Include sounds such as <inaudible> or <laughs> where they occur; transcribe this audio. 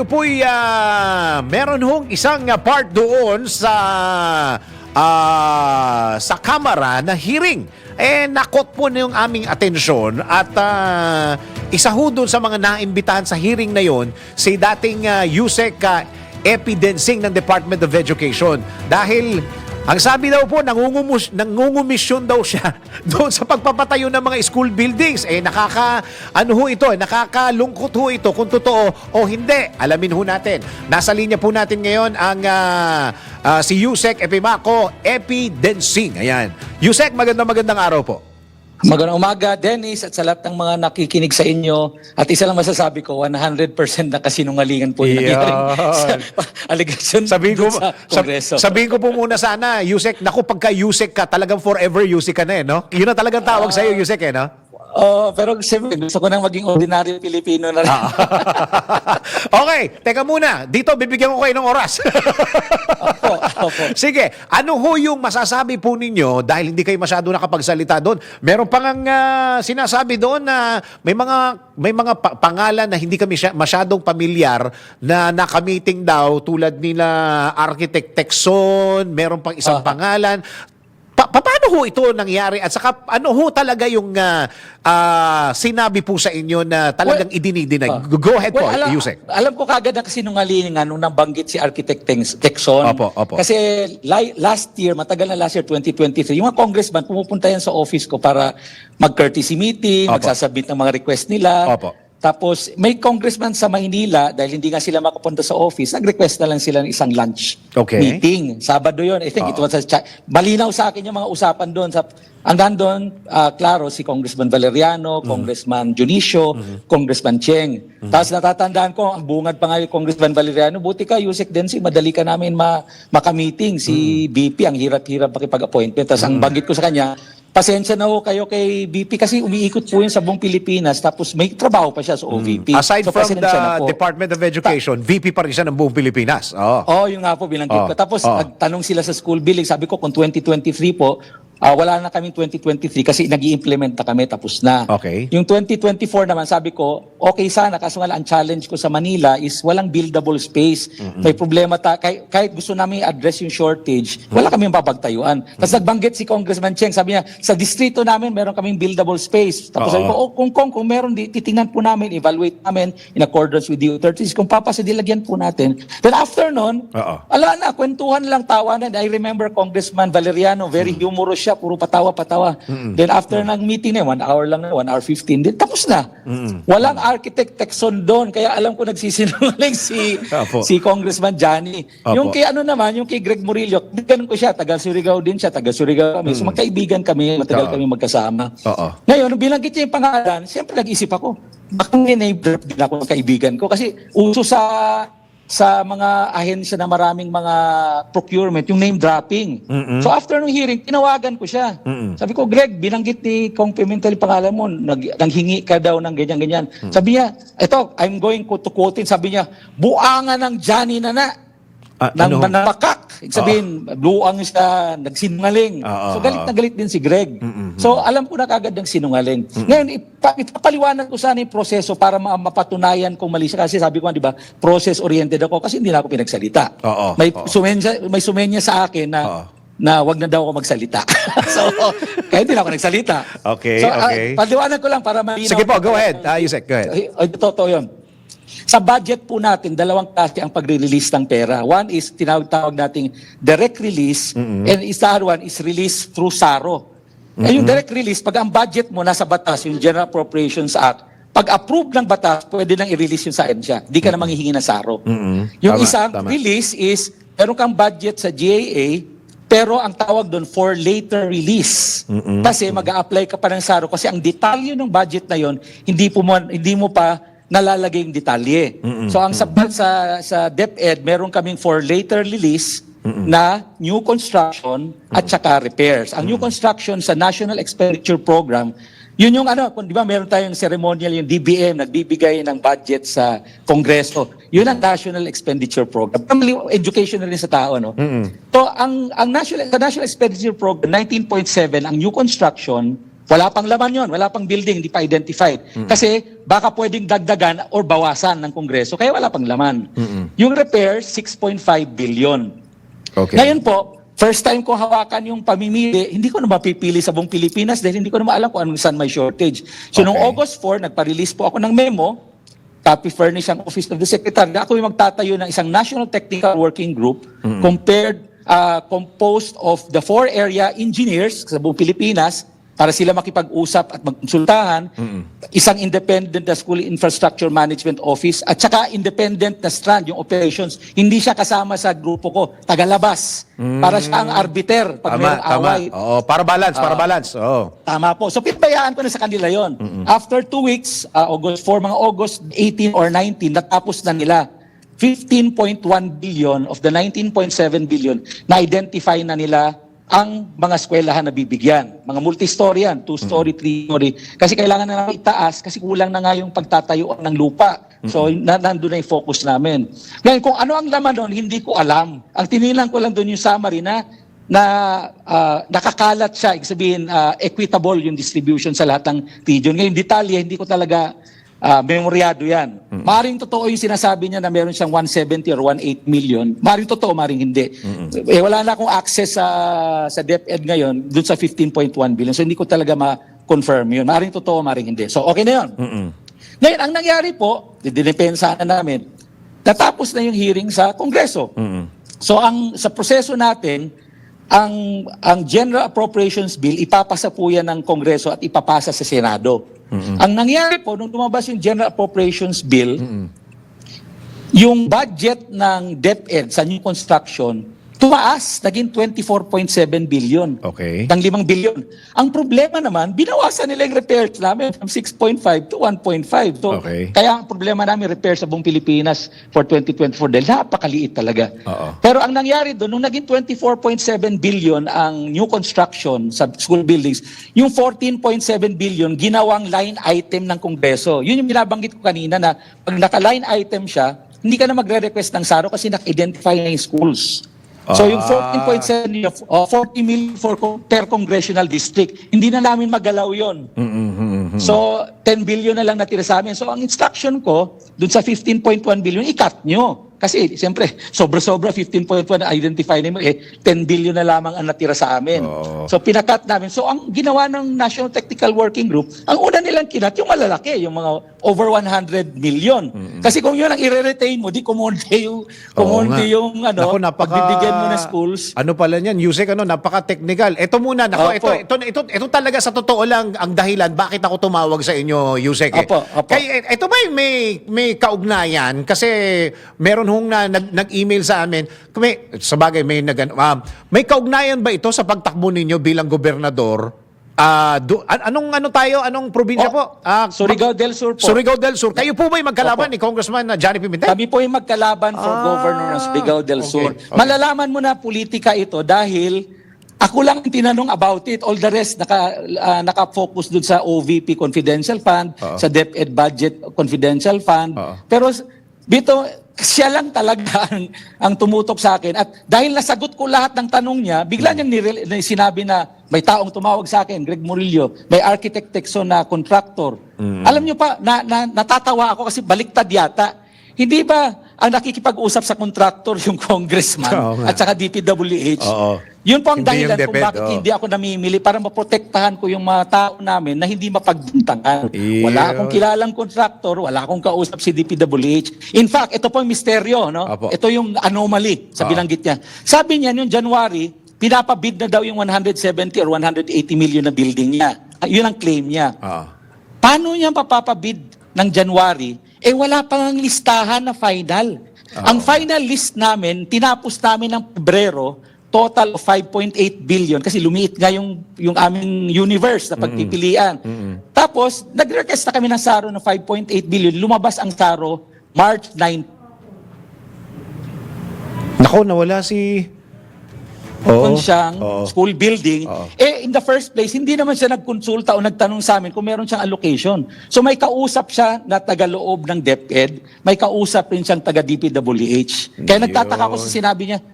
tayo po'y ah, meron hong isang ah, part doon sa ah, sa kamera na hearing. Eh, nakot po na yung aming atensyon at ah, isa ho doon sa mga naimbitahan sa hearing na yon si dating uh, Yusek ah, Epi Densing ng Department of Education. Dahil ang sabi daw po, nangungumus, nangungumisyon daw siya <laughs> doon sa pagpapatayo ng mga school buildings. Eh, nakaka, ano ho ito, eh, nakakalungkot ho ito kung totoo o hindi. Alamin ho natin. Nasa linya po natin ngayon ang ah, ah, si Yusek Epimaco Epi Densing. Ayan. Yusek, magandang magandang araw po. Magandang umaga, Dennis, at sa lahat ng mga nakikinig sa inyo. At isa lang masasabi ko, 100% na kasinungalingan po yung nangyari sa <laughs> allegation Sabihin ko, sa Kongreso. sab- sabihin ko po muna sana, Yusek, naku, pagka Yusek ka, talagang forever Yusek ka na eh, no? Yun ang talagang tawag sa'yo, Yusek eh, no? Oo, pero siyempre, gusto ko nang maging ordinary Pilipino na rin. Ah. <laughs> okay, teka muna. Dito, bibigyan ko kayo ng oras. Opo, <laughs> opo. <laughs> Sige, ano ho yung masasabi po ninyo dahil hindi kayo masyado nakapagsalita doon? Meron pa ngang ah, sinasabi doon na may mga may mga pa- pangalan na hindi kami sya- masyadong pamilyar na nakamiting daw tulad nila Architect Texon, meron pang isang Ah. pangalan. Pa- paano ho ito nangyari at saka ano ho talaga yung ah, ah, sinabi po sa inyo na talagang idinidinay? Ah. Go ahead po, Well, alam, Yusek. alam ko kagad na kasinungalingan nung nabanggit si Architect Tex- Texon. Opo, opo. Kasi last year, matagal na last year, 2023, yung mga congressman pumupunta yan sa office ko para mag-courtesy meeting, Opo. magsasabit ng mga request nila. Opo. Tapos may congressman sa Maynila, dahil hindi nga sila makapunta sa office, nag-request na lang sila ng isang lunch Okay. meeting. Sabado yon I think it was a cha- Malinaw sa akin yung mga usapan doon. Sa, ang nandun, ah, klaro, si Congressman Valeriano, Congressman Junicio, Congressman Cheng. Tapos natatandaan ko, ang bungad pa nga yung Congressman Valeriano, buti ka, Yusek Densi, madali ka namin ma makamiting. Si BP, ang hirap-hirap makipag-appointment. Tapos ang banggit ko sa kanya, pasensya na ho kayo kay BP kasi umiikot po yun sa buong Pilipinas tapos may trabaho pa siya sa OVP. Aside So, from the. Department of Education, VP pa rin siya ng buong Pilipinas. Oo. Oo, yung nga po binanggit Oh, ko. Tapos oh. nagtanong sila sa school building. Sabi ko kung 2023 po, ah, wala na kaming 2023 kasi nag implement na kami tapos na. Okay. Yung 2024 naman sabi ko, okay sana kaso nga ang challenge ko sa Manila is walang buildable space. May problema ta kahit, kahit gusto namin i-address yung shortage, wala kaming babagtayuan. Tapos nagbanggit si Congressman Cheng, sabi niya, sa distrito namin meron kaming buildable space. Tapos Oo. sabi ko, oh, kung, kung, kung meron, di, titingnan po namin, evaluate namin in accordance with the authorities. Kung papasa, dilagyan po natin. Then after nun, ala na, kwentuhan lang, tawanan. I remember Congressman Valeriano, very humorous siya, puro patawa-patawa. Then after ng meeting na, one hour lang na, one hour 15, then tapos na. Walang architect Texon doon, kaya alam ko nagsisinungaling si, Apo. si Congressman Johnny. Apo. Yung kay ano naman, yung kay Greg Murillo, ganun ko siya, taga Surigao din siya, taga Surigao kami. So magkaibigan kami, matagal Oo. kami magkasama. Oo. Ngayon, binanggit niya yung pangalan, siyempre nag-isip ako, baka name drop din ako ng kaibigan ko. Kasi uso sa sa mga ahensya na maraming mga procurement, yung name dropping. So after nung hearing, tinawagan ko siya. Sabi ko, Greg, binanggit ni Kong Pimentel pangalan mo, nag, nanghingi ka daw ng ganyan-ganyan. Sabi niya, eto, I'm going to quote it. Sabi niya, buangan ng Johnny na na Ah, ng ano? manapakak. Ibig sabihin, luang siya, nagsinungaling. Ah, so ah, galit na galit din si Greg. So alam ko na kagad ng sinungaling. Ngayon, ipa, ipapaliwanag ko sana yung proseso para ma- mapatunayan kung mali siya. Kasi sabi ko di ba, process-oriented ako kasi hindi na ako pinagsalita. Oo, may, oo. Sumenya, may sumenya sa akin na Oo. na wag na daw ako magsalita. <laughs> so, kaya hindi na ako nagsalita. Okay, so, okay. paliwanag ko lang para malinaw. Sige po, go ahead. Ah, Yusek, go ahead. Ay, totoo yun. Sa budget po natin, dalawang klase ang pagre-release ng pera. One is tinawag nating direct release and is the other one is release through SARO. Eh, yung direct release, pag ang budget mo nasa batas, yung General Appropriations Act, pag approve ng batas, pwede nang i-release yung sa siya. Hindi ka na manghihingi ng SARO. Yung Tama, isang tama. release is, meron kang budget sa GAA, pero ang tawag doon for later release. Kasi mag apply ka pa ng SARO kasi ang detalye ng budget na yon hindi po mo, hindi mo pa nalalagay yung detalye. So ang sa sa sa DepEd meron kaming for later release na new construction at saka repairs. Ang new construction sa National Expenditure Program yun yung ano, kung di ba meron tayong ceremonial yung DBM nagbibigay ng budget sa Kongreso. Yun ang National Expenditure Program. Family education rin sa tao, no? So ang ang National sa National Expenditure Program 19.7 ang new construction Wala pang laman yon, wala pang building, hindi pa identified. Kasi baka pwedeng dagdagan or bawasan ng Kongreso, kaya wala pang laman. Yung repair, 6.5 billion. Okay. Ngayon po, first time ko hawakan yung pamimili, hindi ko na mapipili sa buong Pilipinas dahil hindi ko na maalam kung anong saan may shortage. So noong Okay. August 4, nagpa-release po ako ng memo, copy furnish ang Office of the Secretary. Ako yung magtatayo ng isang National Technical Working Group compared, uh, composed of the four area engineers sa buong Pilipinas para sila makipag-usap at magkonsultahan, isang independent na School Infrastructure Management Office at saka independent na strand, yung operations. Hindi siya kasama sa grupo ko, tagalabas. Para siya ang arbiter pag Tama, tama. away. Oo, para balance, para Ah. balance. Oo. Tama po. So, pinbayaan ko na sa kanila yon. After two weeks, uh, August 4, mga August 18 or 19, natapos na nila. 15.1 billion of the 19.7 billion na-identify na nila ang mga eskwelahan na bibigyan. Mga multi-story yan, two-story, three-story. Kasi kailangan na namin itaas kasi kulang na nga yung pagtatayuan ng lupa. So, na, nandun na yung focus namin. Ngayon, kung ano ang laman doon, hindi ko alam. Ang tinilang ko lang doon yung summary na na ah, nakakalat siya, ibig sabihin ah, equitable yung distribution sa lahat ng region. Ngayon, detalye, hindi ko talaga ah, memoryado yan. Maring totoo yung sinasabi niya na meron siyang 170 or 18 million. Maring totoo, maring hindi. Eh, wala na akong access sa, sa DepEd ngayon dun sa 15.1 billion. So, hindi ko talaga ma-confirm yun. Maring totoo, maring hindi. So, okay na yun. Ngayon, ang nangyari po, dinepensa na namin, natapos na yung hearing sa Kongreso. So ang sa proseso natin, ang ang General Appropriations Bill ipapasa po yan ng Kongreso at ipapasa sa Senado. Ang nangyari po nung lumabas yung General Appropriations Bill, yung budget ng DepEd sa new construction tumaas, naging 24.7 billion Okay. ng 5 billion. Ang problema naman, binawasan nila yung repairs namin from 6.5 to 1.5. So, Okay. kaya ang problema namin, repairs sa buong Pilipinas for 2024 dahil napakaliit talaga. Oo. Pero ang nangyari doon, nung naging 24.7 billion ang new construction sa school buildings, yung 14.7 billion ginawang line item ng Kongreso. Yun yung binabanggit ko kanina na pag naka-line item siya, hindi ka na magre-request ng SARO kasi nak-identify na yung schools. So yung Ah. 14.7 million, uh, 40 million for per congressional district, hindi na namin magalaw yon. So 10 billion na lang natira sa amin. So ang instruction ko, dun sa 15.1 billion, i-cut nyo. Kasi siyempre, <laughs> sobra-sobra 15.1 na identify namin, eh 10 billion na lamang ang natira sa amin. Oo. So pinakat namin. So ang ginawa ng National Technical Working Group, ang nilang kinat, yung malalaki, yung mga over 100 million. Kasi kung yun ang i-retain mo, di kumonte yung, kumonte nga. yung ano, Naku, napaka- pagbibigyan mo ng schools. Ano pala niyan? Yusek, ano, napaka-technical. Ito muna, nako, ito, ito, ito, ito, talaga sa totoo lang ang dahilan bakit ako tumawag sa inyo, Yusek. Eh. Opo, opo. Kay, ito ba yung may, may kaugnayan? Kasi meron hong na, nag, nag-email sa amin. May, sa bagay, may, nag, ah, may kaugnayan ba ito sa pagtakbo ninyo bilang gobernador? Ah, do- an- anong ano tayo? Anong probinsya Oh, po? Ah, Surigao del Sur po. Surigao del Sur. Kayo po ba yung magkalaban ni Congressman na Johnny Pimentel? Kami po yung magkalaban for Ah, governor ng Surigao del okay, Sur. okay. Malalaman mo na politika ito dahil ako lang ang tinanong about it. All the rest naka, ah, naka-focus dun sa OVP Confidential Fund, Oo. sa DepEd Budget Confidential Fund. Oo. Pero dito, siya lang talaga <laughs> ang, ang tumutok sa akin. At dahil nasagot ko lahat ng tanong niya, bigla niyang nirel- na sinabi na may taong tumawag sa akin, Greg Murillo, may architect Texon na contractor. Alam niyo pa, na, na, natatawa ako kasi baliktad yata. Hindi ba ang nakikipag-usap sa contractor yung congressman Oo nga. at saka DPWH? Oo. Yun po ang Hindi dahilan yung kung DepEd, bakit oo. hindi ako namimili para maprotektahan ko yung mga tao namin na hindi mapagbintangan. Iyon. Wala akong kilalang contractor, wala akong kausap si DPWH. In fact, ito po ang misteryo, no? Apo. Ito yung anomaly sa Oo. binanggit niya. Sabi niya yung January, pinapabid na daw yung 170 or 180 million na building niya. Ah, Yun ang claim niya. Ah. Paano niya papapabid ng January? Eh wala pang listahan na final. Ang final list namin, tinapos namin ng Pebrero, total of 5.8 billion kasi lumiit nga yung, yung aming universe na pagpipilian. Tapos, nag-request na kami ng SARO ng 5.8 billion. Lumabas ang SARO March 9 Nako, nawala si... Meron siyang Oo. school building. Oo. Eh, in the first place, hindi naman siya nagkonsulta o nagtanong sa amin kung meron siyang allocation. So may kausap siya na taga-loob ng DepEd, may kausap rin siyang taga-DPWH. Kaya Yun. nagtataka ako sa sinabi niya,